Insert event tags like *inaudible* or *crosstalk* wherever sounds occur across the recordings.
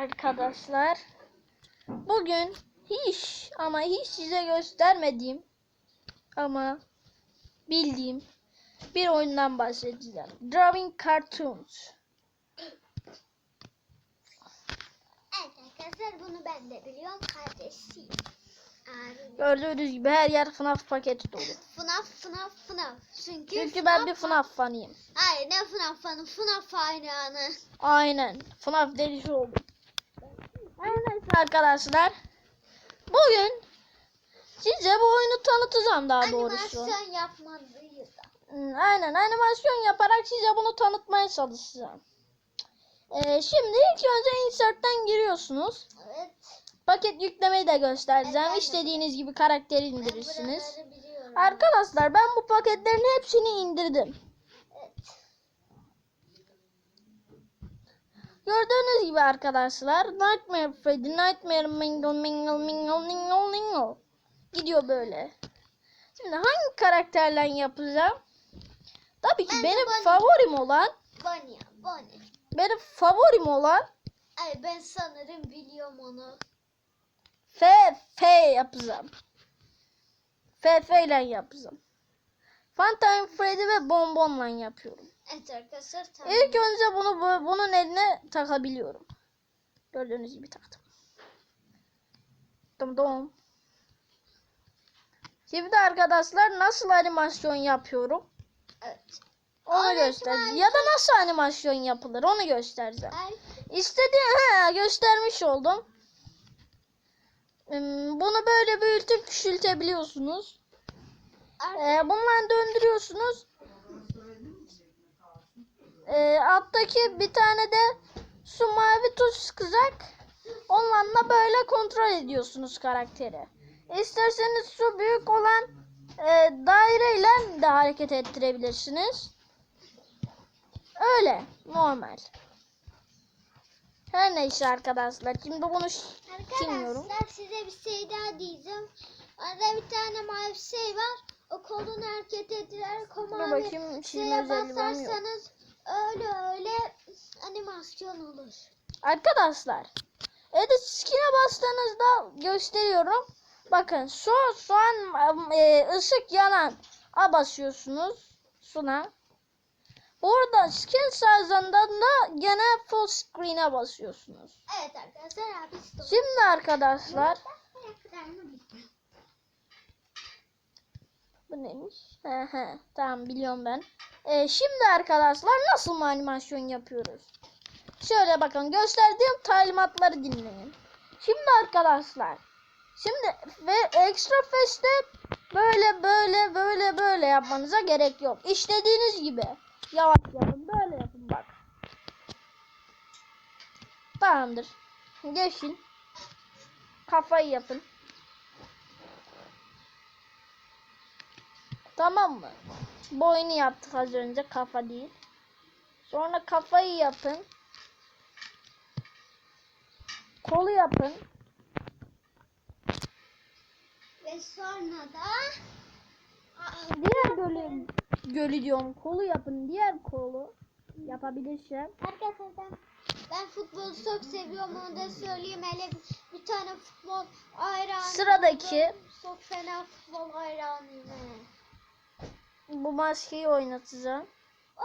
arkadaşlar. Bugün hiç ama hiç size göstermediğim ama bildiğim bir oyundan bahsedeceğim. Drawing Cartoons. Evet arkadaşlar bunu ben de biliyorum. Kardeşiyim. Abi. Gördüğünüz gibi her yer FNAF paketi dolu. *laughs* FNAF FNAF FNAF. Çünkü, Çünkü ben bir FNAF fanıyım. Hayır ne FNAF fanı FNAF hayranı. Aynen. FNAF delisi oldum. Neyse arkadaşlar. Bugün size bu oyunu tanıtacağım daha doğrusu. Animasyon yapmalıyız. Hmm, Aynen animasyon yaparak size bunu tanıtmaya çalışacağım. Ee, şimdi ilk önce insert'ten giriyorsunuz. Evet. Paket yüklemeyi de göstereceğim. Evet. İstediğiniz gibi karakteri indirirsiniz. Arkadaşlar ben bu paketlerin hepsini indirdim. Gördüğünüz gibi arkadaşlar Nightmare Freddy, Nightmare Mingle Mingle Mingle Mingle Mingle gidiyor böyle. Şimdi hangi karakterle yapacağım? Tabii ki Ben benim Bonnie. favorim olan Bonnie. Bonnie. benim favorim olan Ay ben sanırım biliyorum onu. F F yapacağım. F F ile yapacağım. Funtime Freddy ve Bonbon'la yapıyorum. Evet arkadaşlar tamam. İlk önce bunu bu- bunun eline takabiliyorum. Gördüğünüz gibi taktım. Dım dım. Şimdi arkadaşlar nasıl animasyon yapıyorum Evet. onu Animasyon- göstereceğim. Ya da nasıl animasyon yapılır onu göstereceğim. Ay, İstediğim he, göstermiş oldum. Hmm, Bunu böyle büyütüp küçültebiliyorsunuz. ar- Ee, bununla döndürüyorsunuz. Ee, alttaki bir tane de şu mavi tuş çıkacak. Onunla böyle kontrol ediyorsunuz karakteri. İsterseniz şu büyük olan e, daireyle de hareket ettirebilirsiniz. Öyle normal. Her neyse arkadaşlar. Şimdi bunu silmiyorum. Arkadaşlar size bir şey daha diyeceğim. Orada bir tane mavi şey var. O kolunu hareket ettirerek o mavi şeye basarsanız öyle öyle animasyon olur. Arkadaşlar edit skin'e bastığınızda gösteriyorum. Bakın şu şu an e, ışık yanan a basıyorsunuz şuna. Burada skin size'ında da gene full screen'e basıyorsunuz. Evet arkadaşlar abi. Şimdi arkadaşlar bu neymiş? He tamam biliyorum ben. E, şimdi arkadaşlar nasıl animasyon yapıyoruz? Şöyle bakın gösterdiğim talimatları dinleyin. Şimdi arkadaşlar şimdi ve extra fast'te böyle böyle böyle böyle yapmanıza gerek yok. İstediğiniz gibi yavaş yapın böyle yapın bak. Tamamdır. Geçin. Kafayı yapın. Tamam mı? Boynu yaptık az önce kafa değil. Sonra kafayı yapın. Kolu yapın. Ve sonra da Diğer gölü, gölü diyorum. Kolu yapın. Diğer kolu yapabilirsem. Arkadaşlar ben, futbolu çok seviyorum onu da söyleyeyim. Hele bir, bir tane futbol hayranıyım. Sıradaki. Çok fena futbol hayranıyım. he. Bu maskeyi oynatacağım. Oh,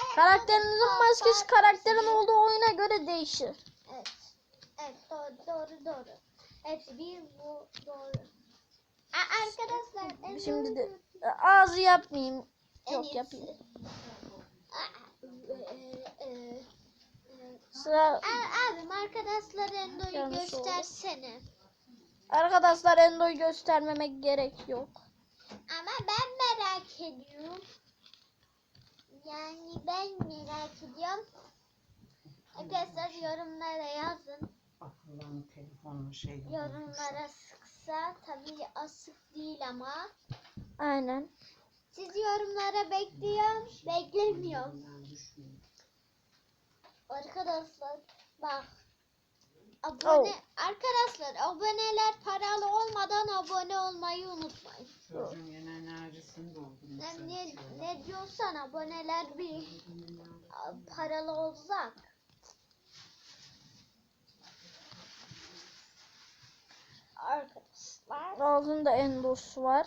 oh, Karakterinizin maskesi karakterin olduğu oyuna göre değişir. Evet. Evet doğru doğru doğru. Hepsi bir bu doğru. A- arkadaşlar Şimdi de ağzı yapmayayım. Yok yapayım. E- e- e- Sıra Abim arkadaşlar Endo'yu Yanlış oldu. göstersene. arkadaşlar Endo'yu göstermemek gerek yok. Ama ben merak ediyorum. Yani ben merak ediyorum. Arkadaşlar yorumlara yazın. Akıllan telefonun şey Yorumlara sıksa tabii asık değil ama. Aynen. Siz yorumlara bekliyorum. Beklemiyorum. Arkadaşlar bak. Abone oh. arkadaşlar aboneler paralı olmadan abone olmayı unutmayın. Çocuğun yine enerjisini. Ne, ne, ne diyorsan aboneler bir paralı olsak. Arkadaşlar. Ağzında endos var.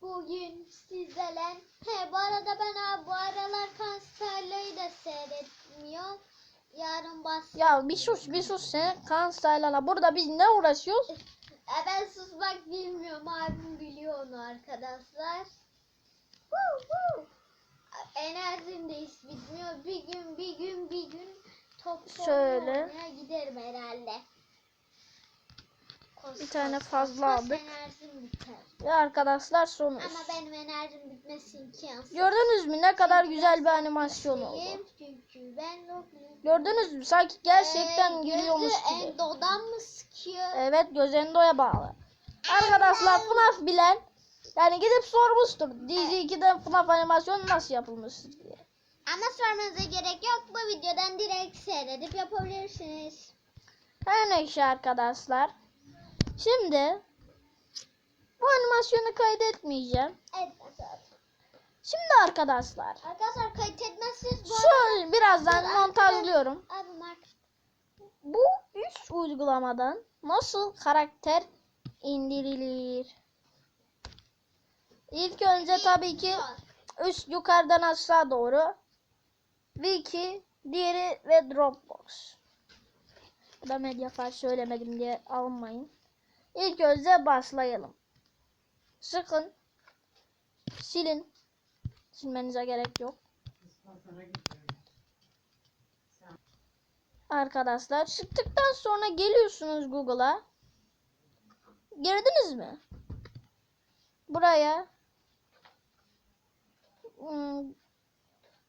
Bugün sizlerle. He bu arada ben bu aralar kanserleri de seyretmiyorum. Yarın bas. Ya bir sus bir sus sen kan saylana. Burada biz ne uğraşıyoruz? E, ben susmak bilmiyorum. Abim biliyor onu arkadaşlar. Enerjim de hiç bitmiyor. Bir gün bir gün bir gün top Şöyle. giderim herhalde. Bir tane Kos- fazla kos aldık. Ve arkadaşlar sonuç. Ama benim enerjim bitmesi imkansız. Gördünüz mü ne kadar güzel bir animasyon oldu. Çünkü ben Roblox. Gördünüz mü? Sanki gerçekten Ee, gülüyormuş gibi. endodan mı sıkıyor? Evet göz endoya bağlı. Arkadaşlar FNAF bilen yani gidip sormuştur. DZ2'de FNAF animasyonu nasıl yapılmıştır diye. Ama sormanıza gerek yok. Bu videodan direkt seyredip yapabilirsiniz. Her neyse arkadaşlar. Şimdi bu animasyonu kaydetmeyeceğim. Evet. Şimdi arkadaşlar Arkadaşlar kayıt etmezseniz bu şöyle birazdan Dur, montajlıyorum. Abi. Bu üç uygulamadan nasıl karakter indirilir? İlk önce tabii ki üst yukarıdan aşağı doğru. Wiki, diğeri ve Dropbox. Da Mediafire söylemedim diye almayın. İlk önce başlayalım. Sıkın. Silin. Silmenize gerek yok. Arkadaşlar çıktıktan sonra geliyorsunuz Google'a. Girdiniz mi? Buraya. Hmm,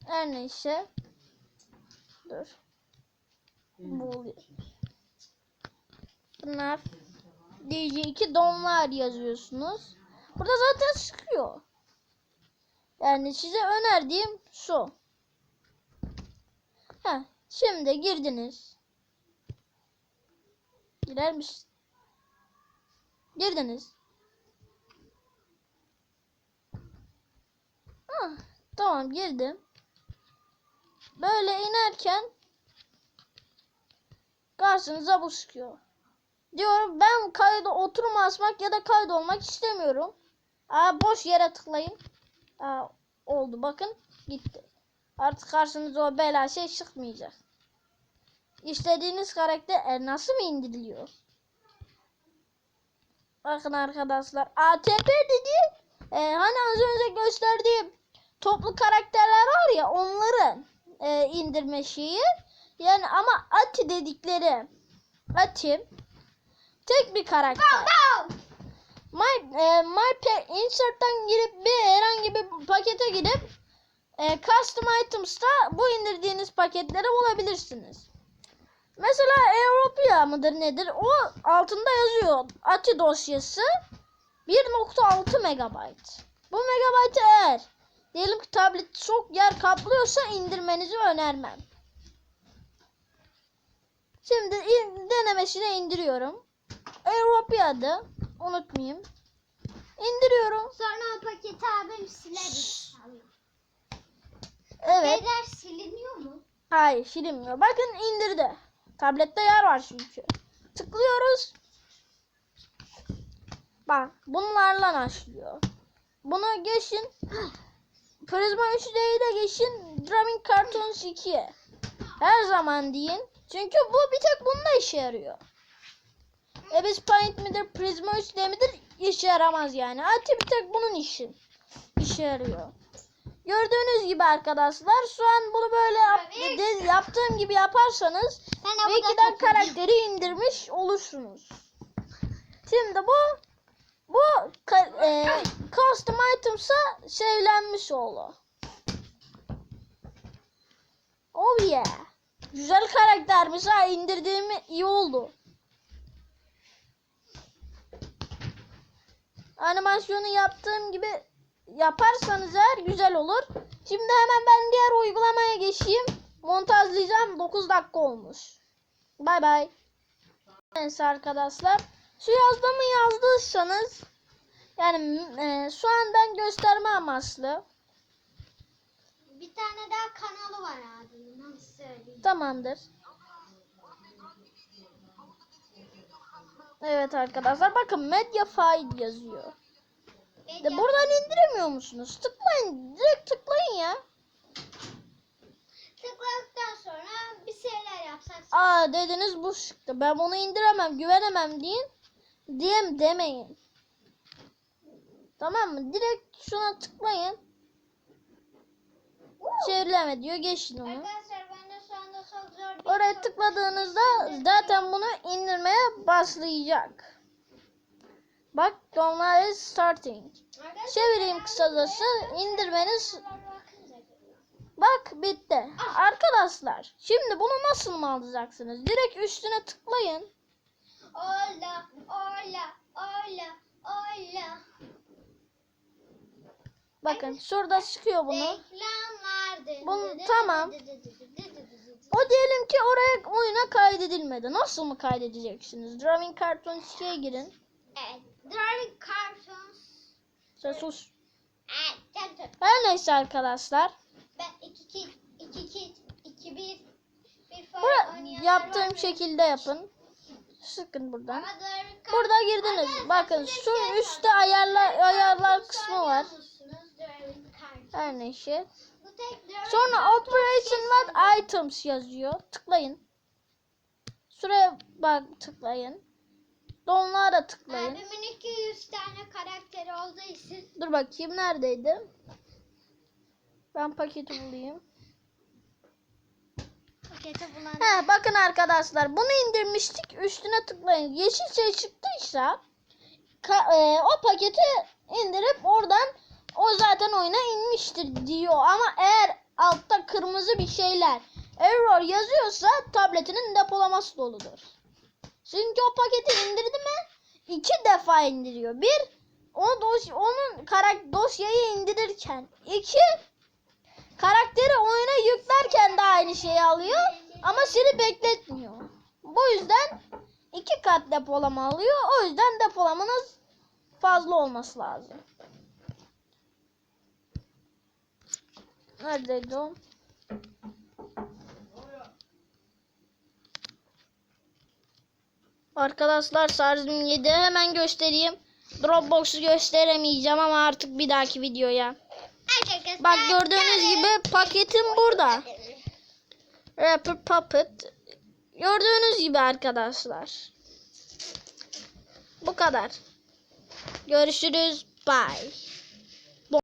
Her neyse. Dur. Bu FNAF DJ2 donlar yazıyorsunuz. Burada zaten çıkıyor. Yani size önerdiğim şu. Heh, şimdi girdiniz. Girer? Girdiniz. Ah, tamam girdim. Böyle inerken karşınıza bu çıkıyor. Diyorum ben kayda oturum asmak ya da kaydolmak istemiyorum. Aa, boş yere tıklayın. Aa, oldu bakın gitti. Artık karşınıza o bela şey çıkmayacak. İstediğiniz karakter e, nasıl mı indiriliyor? Bakın arkadaşlar ATP dedi. E, hani az önce gösterdiğim toplu karakterler var ya onların e, indirme şeyi. Yani ama Ati dedikleri Ati tek bir karakter. My, e, my pa- insert'tan girip bir herhangi bir pakete girip e, custom items'ta bu indirdiğiniz paketleri bulabilirsiniz. Mesela Europia mıdır nedir? O altında yazıyor. Ati dosyası 1.6 megabayt. Bu megabaytı eğer diyelim ki tablet çok yer kaplıyorsa indirmenizi önermem. Şimdi in- denemesine indiriyorum. Europea'dı. Unutmayayım. İndiriyorum. Sonra o paketi abim siler. Evet. Beyler siliniyor mu? Hayır silinmiyor. Bakın indirdi. Tablette yer var çünkü. Tıklıyoruz. Bak bunlarla başlıyor. Bunu geçin. Prisma 3D'yi de geçin. Drumming Cartoons 2'ye. Her zaman deyin. Çünkü bu bir tek bunda işe yarıyor. E biz Paint midir, Prisma 3D midir işe yaramaz yani. Ati bir tek bunun işi. işe yarıyor. Gördüğünüz gibi arkadaşlar şu an bunu böyle yap- de- yaptığım gibi yaparsanız takılayım. karakteri indirmiş olursunuz. Şimdi bu bu ka- e, custom items'a sevlenmiş oldu. Oh yeah. Güzel karaktermiş ha indirdiğim iyi oldu. Animasyonu yaptığım gibi yaparsanız eğer güzel olur. Şimdi hemen ben diğer uygulamaya geçeyim. Montajlayacağım. 9 dakika olmuş. Bay bay. Neyse arkadaşlar. Şu yazdığımı yazdıysanız yani e, şu an ben gösterme amaçlı. Bir tane daha kanalı var abi. Nasıl söyleyeyim? Tamamdır. Evet arkadaşlar bakın medya file yazıyor. De Medya- buradan indiremiyor musunuz? Tıklayın. Direkt tıklayın ya. Tıkladıktan sonra bir şeyler yapsak. Aa dediniz bu çıktı. Ben bunu indiremem, güvenemem deyin. Diyem demeyin. Tamam mı? Direkt şuna tıklayın. Çevirleme diyor. Geçin onu. Arkadaşlar tıkladığınızda zaten bunu indirmeye başlayacak. Bak download is starting. Çevireyim kısacası indirmeniz bak bitti. Arkadaşlar şimdi bunu nasıl mı alacaksınız? Direkt üstüne tıklayın. Ola, ola, ola, ola. Bakın şurada çıkıyor bunu. Reklamlar. Bunu- tamam. O diyelim ki oraya oyuna kaydedilmedi. Nasıl mı kaydedeceksiniz? Drawing Cartoon 2'ye girin. Evet. Drawing cartoons. Sen sus. Evet. Her neyse arkadaşlar. Ben iki kit, iki kit, iki bir, bir fare Bura, oynayanlar yaptığım var. şekilde yapın. Sıkın buradan. Burada girdiniz. Arkadaşlar, Bakın şu şey üstte ayarlar ayarlar cartoons kısmı var. cartoons. Her neyse. Sonra Operation What Items yazıyor. Tıklayın. Şuraya bak tıklayın. Donlara tıklayın. Abimin 200 tane karakteri olduğu için Dur bakayım neredeydi? Ben paketi bulayım. paketi bulan He bakın arkadaşlar bunu indirmiştik. Üstüne tıklayın. Yeşil şey çıktıysa e, o paketi indirip oradan o zaten oyuna inmiştir diyor. Ama eğer altta kırmızı bir şeyler error yazıyorsa tabletinin depolaması doludur. Çünkü o paketi indirdi mi iki defa indiriyor. Bir o dos onun karak dosyayı indirirken iki karakteri oyuna yüklerken de aynı şeyi alıyor ama seni bekletmiyor. Bu yüzden iki kat depolama alıyor. O yüzden depolamanız fazla olması lazım. Neredeydi o? Arkadaşlar şarjım 7 hemen göstereyim. Dropbox'u gösteremeyeceğim ama artık bir dahaki videoya. Arkadaşlar, Bak gördüğünüz gibi paketim burada. Rapper Puppet. Gördüğünüz gibi arkadaşlar. Bu kadar. Görüşürüz. Bye.